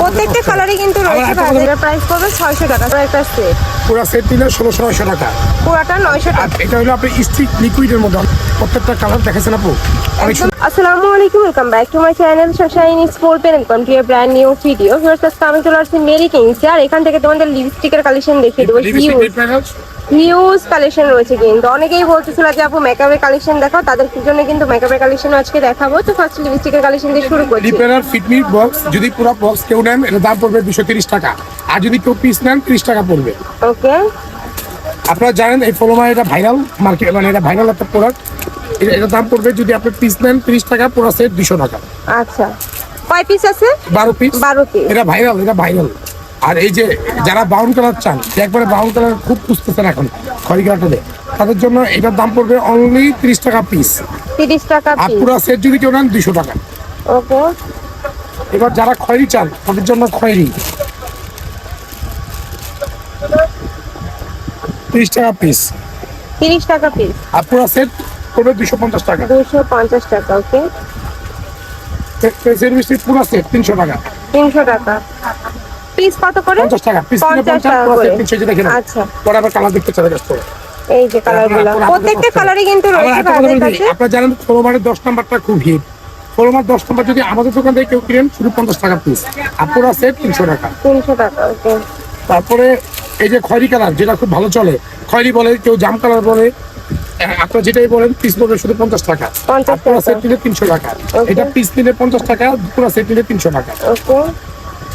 প্রত্যেকটা কালারই কিন্তু রয়েছে। প্রাইস পড়বে ছয়শো টাকা তো একটা সেট পুরো সেট নিলে টাকা। পুরাটা নয়শো টাকা। এটা হলো আপনি স্টিক লিকুইডের মধ্যে। প্রত্যেকটা কালার দেখেছেন আপু? অনেক আসসালামু আলাইকুম welcome back to my channel শাশাইন is for pen welcome to a brand new video আজকে আমি চলে আসছি মেরি কিংসে আর এখান থেকে তোমাদের লিপস্টিকের কালেকশন দেখিয়ে দেবো। হিউজ হিউজ কালেকশন রয়েছে কিন্তু। অনেকেই বলতেছিল যে আপু মেকআপের কালেকশন দেখাও। তাদের জন্য কিন্তু মেকআপের কালেকশন আজকে দেখাবো। তো ফার্স্ট লিপস্টিকের কালেকশন দিয়ে শুরু করছি। প্যানেল ফিটমি বক্স যদি পুরো বক্স কেউ নেন এর দাম পড়বে দুশো তিরিশ টাকা। আর যদি কেউ পিস নেন তিরিশ টাকা পড়বে। ওকে আপনারা জানেন এই ফলোমা এটা ভাইরাল মার্কেট মানে এটা ভাইরাল একটা প্রোডাক্ট এটা দাম পড়বে যদি আপনি পিস নেন তিরিশ টাকা পুরো সেট দুশো টাকা। আচ্ছা। কয় পিস আছে? বারো পিস বারো পিস এটা ভাইরাল এটা ভাইরাল আর এই যে যারা ব্রাউন কালার চান একবারে ব্রাউন কালার খুব খুঁজতেছেন এখন খড়ি কালারটা তাদের জন্য এটার দাম পড়বে অনলি তিরিশ টাকা পিস তিরিশ টাকা আর পুরো সেট যদি কেউ নেন দুশো টাকা। ওকে। এবার যারা খয়েরি চান তাদের জন্য খয়েরি তিরিশ টাকা পিস তিরিশ টাকা পিস আর পুরো সেট পড়বে দুশো পঞ্চাশ টাকা। দুশো পঞ্চাশ টাকা ওকে। সেট মিষ্টি পুরো সেট তিনশো টাকা। তিনশো টাকা। পিস কত করে? পঞ্চাশ টাকা পিস কিনে পঞ্চাশ পঞ্চাশ টাকা করে। সেট তিনশো দেখে নেন আচ্ছা। পরে আবার কালার দেখতে চলে যাচ্ছে এই যে কালারগুলো। প্রত্যেকটা কালারই কিন্তু রয়েছে বলি, কাছে। আপনারা জানেন ফলোমারের দশ নাম্বারটা খুব হিট ফলোমার দশ নাম্বার যদি আমাদের দোকান থেকে কেউ কিনেন শুধু পঞ্চাশ টাকা পিস আর পুরো সেট তিনশো টাকা। তিনশো টাকা ওকে। তারপরে এই যে খয়েরি কালার যেটা খুব ভালো চলে। খয়রি বলে কেউ জাম কালার বলে। আপনারা যেটাই বলেন পিস পড়বে শুধু পঞ্চাশ টাকা। 50 পুরো টাকা। সেট নিলে তিনশো টাকা। এটা পিস নিলে পঞ্চাশ টাকা পুরো সেট নিলে তিনশো টাকা। ওকে।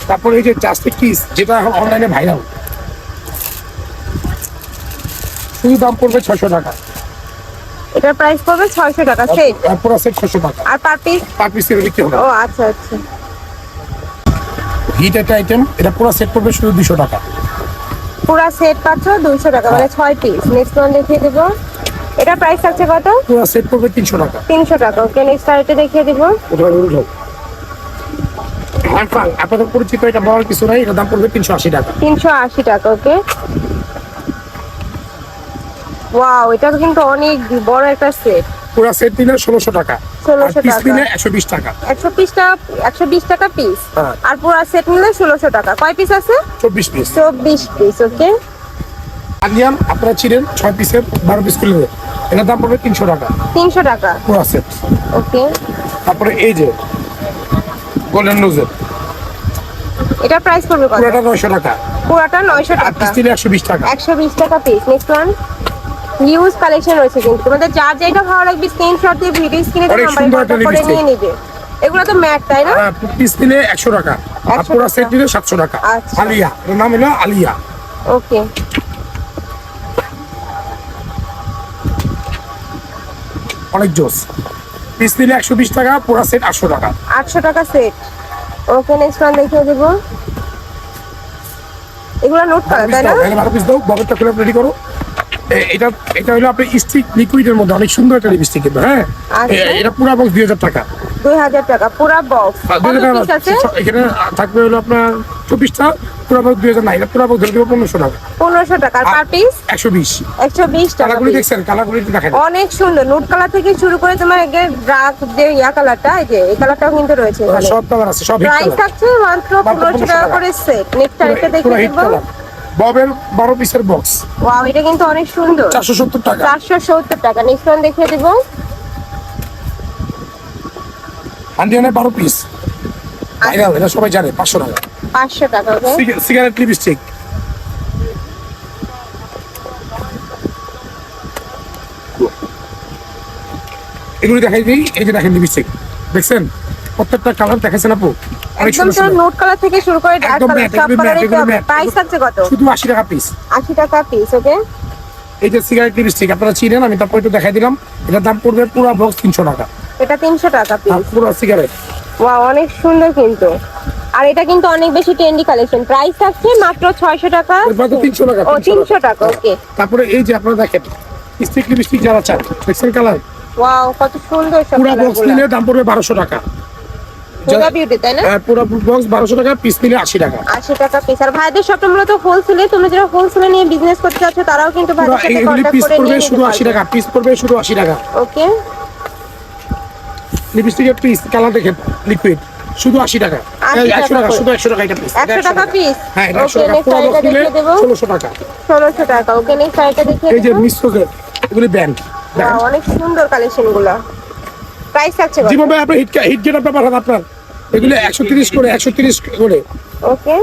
তারপরে এই যে জাস্টিক কিস যেটা এখন অনলাইনে ভাইরাল শুধু দাম পড়বে ছশো টাকা। এটার প্রাইস পড়বে ছয়শো টাকা সেট পুরো সেট ছশো টাকা। আর পার পিস পার পিস করে বিক্রি হবে। ও আচ্ছা আচ্ছা। হিট একটা আইটেম এটা পুরো সেট পড়বে শুধু দুশো টাকা। পুরা সেট পাচ্ছ দুশো টাকা মানে ছয় পিস নেক্সট ওয়ান দেখিয়ে দেবো। এটা প্রাইস থাকছে কত? পুরো সেট পড়বে তিনশো টাকা। তিনশো টাকা ওকে নেক্সট আরেকটা দেখিয়ে দিব। ওটা হ্যান্ডফাং আপনাদের পরিচিত এটা বলার কিছু নাই এটা দাম পড়বে তিনশো আশি টাকা। তিনশো আশি টাকা ওকে? ওয়াও এটা তো কিন্তু অনেক বড় একটা সেট পুরো সেট নিলে ষোলোশো টাকা। 1600 পিস টাকা। নিলে একশো বিশ টাকা। একশো পিস টাকা একশো বিশ টাকা পিস হ্যাঁ। আর পুরা সেট নিলে ষোলোশো টাকা। কয় পিস আছে? চব্বিশ পিস চব্বিশ পিস ওকে? আনিয়ান আপনারা ছিলেন ছয় পিসের বারো পিস এটার দাম পড়বে তিনশো টাকা। তিনশো টাকা। পুরো সেট ওকে। তারপরে এই যে গোল্ডেন রোজের এটার প্রাইস পড়বে কত? পুরোটা নয়শো টাকা। পুরাটা নয়শো আর টাকা পিস নিলে একশো বিশ টাকা। একশো বিশ টাকা piece next one huge collection রয়েছে কিন্তু। তোমাদের যার যেটা ভালো লাগবে স্ক্রিনশট দিয়ে ভিডিও স্ক্রিনে নাম্বারে করে নিয়ে নিবে। এগুলো তো ম্যাট তাই না? আর পিস নিলে একশো টাকা। আর পুরো সেট নিলে সাতশো টাকা। আচ্ছা। আলিয়া। এর নাম হলো আলিয়া। ওকে অনেক জোস। পিস নিলে একশো বিশ টাকা পুরো সেট আটশো টাকা। আটশো টাকা সেট ওকে নেক্সট ওয়ান দেখিয়ে দেব। এগুলো নোট করা, তাই না? ভালো পিস দাও ববেরটা খুলে রেডি করো। এটা এটা হলো আপনার স্টিক লিকুইডের মধ্যে অনেক সুন্দর একটা লিপস্টিক কিন্তু হ্যাঁ? আচ্ছা। এটা পুরো বক্স দুই হাজার টাকা। দুই হাজার টাকা পুরা বক্স আর কত 2000 পিস আছে? টাকা এখানে থাকবে হলো আপনার চব্বিশটা পুরো বক্স দুই হাজার না এটা পুরো বক্স ধরে দেবো পনেরোশো টাকা। পনেরোশো টাকা পার পিস একশো বিশ। একশো বিশ টাকা কালারগুলি। দেখছেন কালারগুলি দেখেন অনেক সুন্দর নুট কালার থেকে শুরু করে তোমার আগে ডার্ক যে ইয়া কালারটা এই যে এই কালারটাও কিন্তু রয়েছে সব কালার আছে সব প্রাইস থাকছে মাত্র পনেরোশো টাকা। করে সেট নেক্সট আরেকটা দেখে দেবো। ববের বারো পিসের বক্স ওয়াও এটা কিন্তু অনেক সুন্দর। চারশো সত্তর টাকা। চারশো সত্তর টাকা। নেক্সট ওয়ান দেখিয়ে দেবো। আন্ডিয়ানের বারো পিস ভাইরাল এটা সবাই জানে পাঁচশো টাকা। পাঁচশো টাকা ওকে সিগা- সিগারেট লিপস্টিক এগুলি দেখাই দিই এই যে দেখেন লিপস্টিক দেখছেন? প্রত্যেকটা কালার দেখেছেন আপু? একদম তো নোট কালার থেকে শুরু করে ডার্ক কালার সব কালারই। প্রাইস থাকছে কত? শুধু আশি টাকা পিস আশি টাকা পিস ওকে এই যে সিগারেট লিপস্টিক আপনারা চিনেন আমি তারপর একটু দেখাই দিলাম। এটার দাম পড়বে পুরো বক্স তিনশো টাকা। এটা তিনশো টাকা আর পিস পুরো সিগারেট ওয়াও অনেক সুন্দর কিন্তু। আর এটা কিন্তু অনেক বেশি ট্রেন্ডি কালেকশন প্রাইস থাকছে মাত্র ছয়শো টাকা। মাত্র 300 টাকা, ও 300 টাকা। ওকে তারপরে এই যে আপনারা দেখেন স্টিক লিপস্টিক যারা চান দেখছেন কালার ওয়াও কত সুন্দর সব পুরো বক্স নিলে দাম পড়বে বারোশো টাকা। যোগা বিউটি তাই না? হ্যাঁ, পুরো বক্স বারোশো টাকা পিস নিলে টাকা। আশি টাকা পিস আর ভাইদের শপটা মূলত হোলসেলে তোমরা যারা হোলসেলে নিয়ে বিজনেস করতে চাচ্ছ তারাও কিন্তু ভাইদের সাথে করে নিয়ে শুধু টাকা পিস পড়বে শুধু আশি টাকা। ওকে। লিপস্টিকের পিস কালার দেখেন লিকুইড শুধু আশি টাকা। শুধু টাকা এটা পিস একশো টাকা পিস হ্যাঁ টাকা পুরো আরেকটা দশ কিলো দেখিয়ে দেবো। ষোলোশো টাকা। ষোলোশো টাকা ওকে নেক্সট আরেকটা দেখিয়ে এই যে দেবো। মিশ্রকের এগুলি ব্যান্ড অনেক সুন্দর কালেকশনগুলো প্রাইস থাকছে ভাই আপনার হিট হিট গেট আপনার পাঠান আপনার? এগুলো একশো তিরিশ করে একশো তিরিশ করে। ওকে।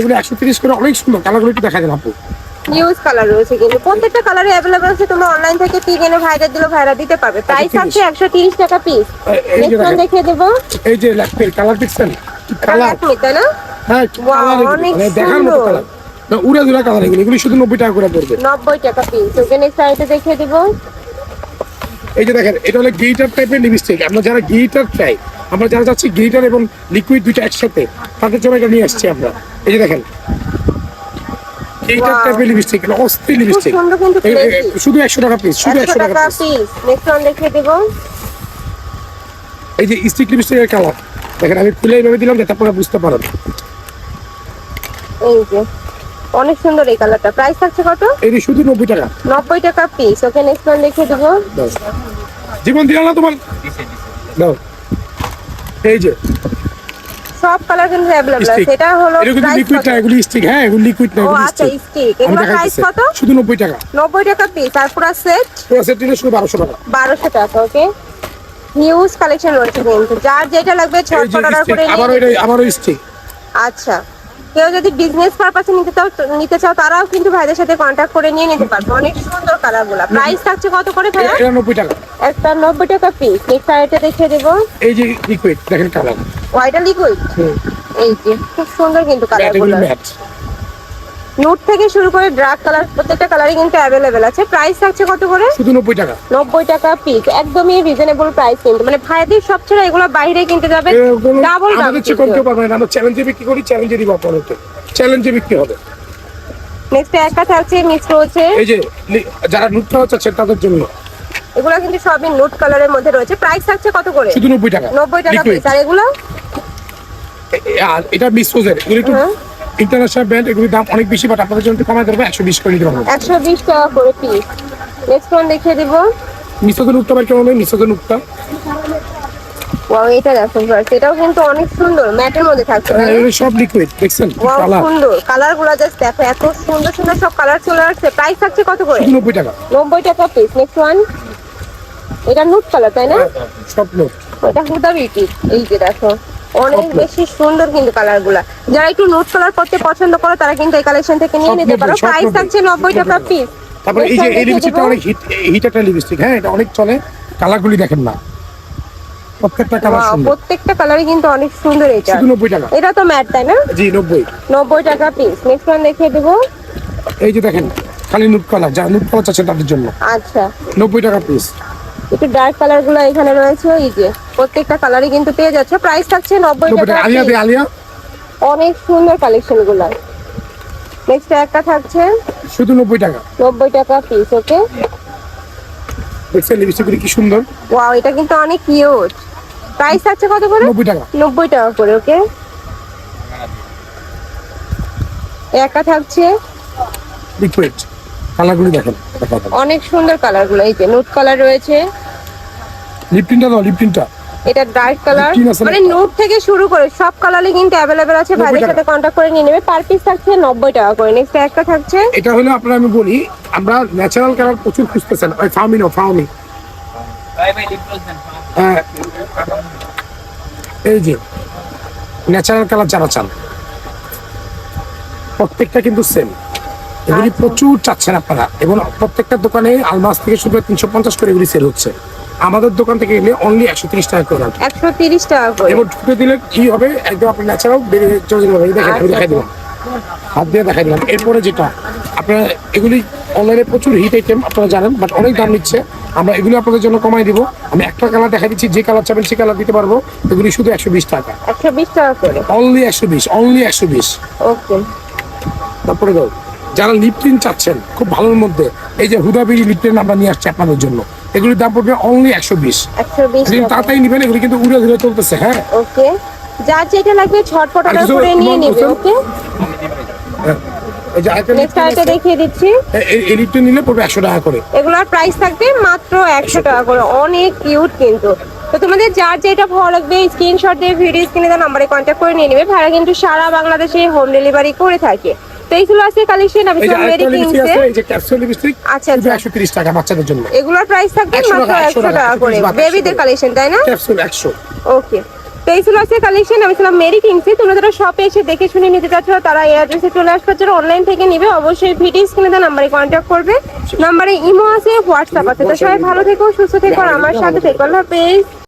এগুলো একশো তিরিশ করে অনেক সুন্দর। কালারগুলো একটু দেখা যান আপু। ইউজ কালার রয়েছে কিন্তু। প্রত্যেকটা কালারে অ্যাভেলেবল আছে। তোমরা অনলাইন থেকে পিক এনে ভাইদের দিলে ভাইরা দিতে পারবে। প্রাইস 130 একশো তিরিশ টাকা পিস দেখেন। দেখিয়ে দেবো। এই যে কালার কালার তাই না? হ্যাঁ মানে দেখার মতো কালার না উড়া দুরা কালার এগুলো। এগুলো শুধু নব্বই টাকা করে পড়বে। নব্বই টাকা পিস ওকে নেক্সট আরেকটা দেখিয়ে দেবো। এই যে দেখেন এটা হলো গিটার টাইপের লিপস্টিক আমরা যারা গিটার চাই আমরা যারা যাচ্ছি গিটার এবং লিকুইড দুইটা একসাথে তাদের জন্য এটা নিয়ে আসছি আমরা। এই যে দেখেন. টাইপের লিপস্টিক অস্থির লিপস্টিক classy। শুধু একশো টাকা পিস শুধু একশো টাকা পিস নেক্সট ওয়ান দেখিয়ে দেবো। এই যে স্টিক লিপস্টিকের কালার দেখেন আমি খুলে এইভাবে দিলাম যাতে আপনারা বুঝতে পারেন এই যে অনেক সুন্দর এই কালারটা প্রাইস থাকছে কত? শুধু নব্বই টাকা। নব্বই টাকা পিস ওকে নেক্সট ওয়ান দেখিয়ে দেবো। জীবন দিলাম না তোমার? দাও। এই যে। সব কালার কিন্তু অ্যাভেলেবল আছে। এটা হলো এটা কিন্তু লিকুইড না এগুলি স্টিক হ্যাঁ এগুলি লিকুইড না এগুলি আচ্ছা স্টিক এগুলো প্রাইস কত? শুধু নব্বই টাকা। নব্বই টাকা পিস আর পুরো সেট পুরো সেট নিলে শুধু বারোশো টাকা। 1200 টাকা ওকে নিউজ কালেকশন রয়েছে কিন্তু। যার যেটা লাগবে ছটপট অর্ডার করে নিয়ে আবারও এটা নিতে। আবারও স্টিক আচ্ছা। কেউ যদি বিজনেস পারপাসে নিতে চাও নিতে চাও তারাও কিন্তু ভাইদের সাথে কন্ট্যাক্ট করে নিয়ে নিতে পারবে। অনেক সুন্দর কালারগুলা। প্রাইস থাকছে কত করে ভাইয়া? নব্বই টাকা। একটা নব্বই টাকা পিস নেক্সট আরেকটা দেখিয়ে দেব। এই যে লিকুইড দেখেন কালার ওয়াইটা লিকুইড এই যে খুব সুন্দর কিন্তু কালারগুলো। নুট থেকে শুরু করে ড্রাগ কালার প্রত্যেকটা কালারই কিন্তু অ্যাভেলেবেল আছে। প্রাইস থাকছে কত করে? শুধু নব্বই টাকা। নব্বই টাকা পিস একদমই রিজনেবল প্রাইস কিন্তু। মানে ভাইদের সব ছেড়ে এগুলো বাইরে কিনতে যাবে। ডাবল দাম আমাদের চেয়ে কম কেউ পারবে না। আমরা চ্যালেঞ্জে বিক্রি করি চ্যালেঞ্জে দিব আপনাদেরকে। চ্যালেঞ্জে বিক্রি হবে। নেক্সট একটা থাকছে মিক্স রয়েছে। এই যে যারা নুটটা চাচ্ছেন তাদের জন্য। এগুলো কিন্তু সবই নুট কালারের মধ্যে রয়েছে। প্রাইস থাকছে কত করে? শুধু নব্বই টাকা। নব্বই টাকা পিস আর এগুলো? এটা মিসোজের এগুলো একটু হ্যাঁ। ইন্টারন্যাশনাল ব্র্যান্ড এগুলির দাম অনেক বেশি বাট আপনাদের জন্য কমাই দেবো একশো বিশ করে দিতে পারব। একশো বিশ টাকা করে পিস নেক্সট ওয়ান দেখিয়ে দিব। মিসোজের নুটটা বাই কেমন মিসোজের নুটটা ওয়াও এটা দেখো এটাও কিন্তু অনেক সুন্দর ম্যাটের মধ্যে থাকছে এগুলো সব লিকুইড দেখছেন? কালার সুন্দর। কালারগুলো জাস্ট দেখো এত সুন্দর সুন্দর সব কালার চলে আসছে। প্রাইস থাকছে কত করে? শুধু নব্বই টাকা। নব্বই টাকা পিস নেক্সট ওয়ান এটা নুট কালার তাই না? সব নোট এটা হুদা বিউটি এই যে দেখো। অনেক. বেশি সুন্দর কিন্তু কালারগুলা যারা একটু নোট কালার করতে পছন্দ করো তারা কিন্তু এই কালেকশন থেকে নিয়ে নিতে পারো। প্রাইস থাকছে নব্বই টাকা পিস তারপরে এই যে এই লিপস্টিকটা অনেক হিট হিট একটা লিপস্টিক হ্যাঁ এটা অনেক চলে। কালারগুলি দেখেন না। প্রত্যেকটা কালার সুন্দর। প্রত্যেকটা কালারই কিন্তু অনেক সুন্দর এটা। টাকা। এটা তো ম্যাট তাই না? জি নব্বই। নব্বই টাকা পিস নেক্সট ওয়ান দেখিয়ে দেবো। এই যে দেখেন খালি নুট কালার যারা নুট কালার চাচ্ছেন তাদের জন্য। আচ্ছা। নব্বই টাকা পিস একটু ডার্ক কালারগুলো এখানে রয়েছে এই যে প্রত্যেকটা কালারই কিন্তু পেয়ে যাচ্ছে। প্রাইস থাকছে নব্বই টাকা। অনেক সুন্দর কালেকশনগুলো। নেক্সট একটা থাকছে। শুধু নব্বই টাকা। নব্বই টাকা পিস ওকে দেখছেন লিপস্টিকগুলি কি সুন্দর? ওয়াও এটা কিন্তু অনেক কিউট প্রাইস থাকছে কত করে? নব্বই টাকা। নব্বই টাকা করে ওকে একা থাকছে। লিকুইড কালারগুলি দেখেন অনেক সুন্দর কালারগুলো এই যে নুট কালার রয়েছে। লিপটিনটা দাও লিপটিনটা এটা ডার্ক কালার? মানে নুট থেকে শুরু করে সব কালারই কিন্তু অ্যাভেলেবেল আছে। ভাইদের সাথে কন্ট্যাক্ট করে নিয়ে নেবে। পার পিস থাকছে নব্বই টাকা করে। নেক্সট একটা থাকছে। এটা হলো আপনার আমি বলি আমরা ন্যাচারাল কালার প্রচুর খুঁজতেছেন। ওই ফার্মি নো ফার্মি এই যে ন্যাচারাল কালার যারা চান প্রত্যেকটা কিন্তু সেম এগুলি আচ্ছা। প্রচুর চাচ্ছেন আপনারা। এবং প্রত্যেকটা দোকানে আলমাস থেকে শুধু তিনশো পঞ্চাশ করে এগুলি সেল হচ্ছে। আমাদের দোকান থেকে গেলে অনলি একশো তিরিশ টাকা করে একশো তিরিশ টাকা করে। এবং ঢুকে দিলে কি হবে? একদম আপনি ন্যাচারাল বেরিয়ে চলে যাবে। এই দেখেন আমি দেখাই দিলাম। হাত দিয়ে দেখাই দিলাম। এরপরে যেটা আপনারা এগুলি অনলাইনে প্রচুর হিট আইটেম আপনারা জানেন বাট অনেক দাম নিচ্ছে। আমরা এগুলি আপনাদের জন্য কমাই দিব। আমি একটা কালার দেখা দিচ্ছি যে কালার চাবেন সেই কালার দিতে পারব। এগুলি শুধু একশো বিশ টাকা। একশো বিশ টাকা করে। অনলি একশো বিশ অনলি একশো বিশ। ওকে। তারপরে যারা লিপটিন চাচ্ছেন খুব ভালোর মধ্যে এই যে হুদাবিরি লিপটিন আমরা নিয়ে আসছি আপনাদের জন্য। এগুলির দাম পড়বে অনলি একশো বিশ। তাড়াতাড়ি নিবেন এগুলি কিন্তু উড়ে ধরে চলতেছে হ্যাঁ? ওকে। যার যেটা লাগবে ছটপট অর্ডার করে নিয়ে নেবে ওকে? এই যে আরেকটা নেক্সট লিপটিন আরেকটা আছে, দেখিয়ে দিচ্ছি। নিলে পড়বে একশো টাকা করে। এগুলোর প্রাইস থাকবে মাত্র একশো টাকা করে। অনেক কিউট কিন্তু। তো তোমাদের যার যেটা ভালো লাগবে স্ক্রিনশট দিয়ে ভিডিও স্ক্রিনে দেওয়া নাম্বারে কন্ট্যাক্ট করে নিয়ে নেবে। ভাড়া কিন্তু সারা বাংলাদেশে হোম ডেলিভারি করে থাকে। তো ছিল কালেকশন আমি সব মেরি কিংসে এই যে ক্যাপসুল লিপস্টিক আচ্ছা, আচ্ছা। একশো তিরিশ টাকা বাচ্চাদের জন্য। এগুলোর প্রাইস থাকবে 100 মাত্র 100 টাকা করে। বেবিদের কালেকশন তাই না? ক্যাপসুল একশো। ওকে তো এই ছিল আজকে কালেকশন আমি ছিলাম মেরি কিংসে তোমরা যারা শপে এসে দেখে শুনে নিতে চাচ্ছ তারা এই অ্যাড্রেসে চলে আসবে যারা অনলাইন থেকে নিবে। অবশ্যই ভিডিও স্ক্রিনে দেওয়া নাম্বারে কন্ট্যাক্ট করবে। নাম্বারে ইমো আছে হোয়াটসঅ্যাপ আছে। তো সবাই ভালো থেকো সুস্থ থেকো আমার সাথে থেকো। আল্লাহ হাফেজ।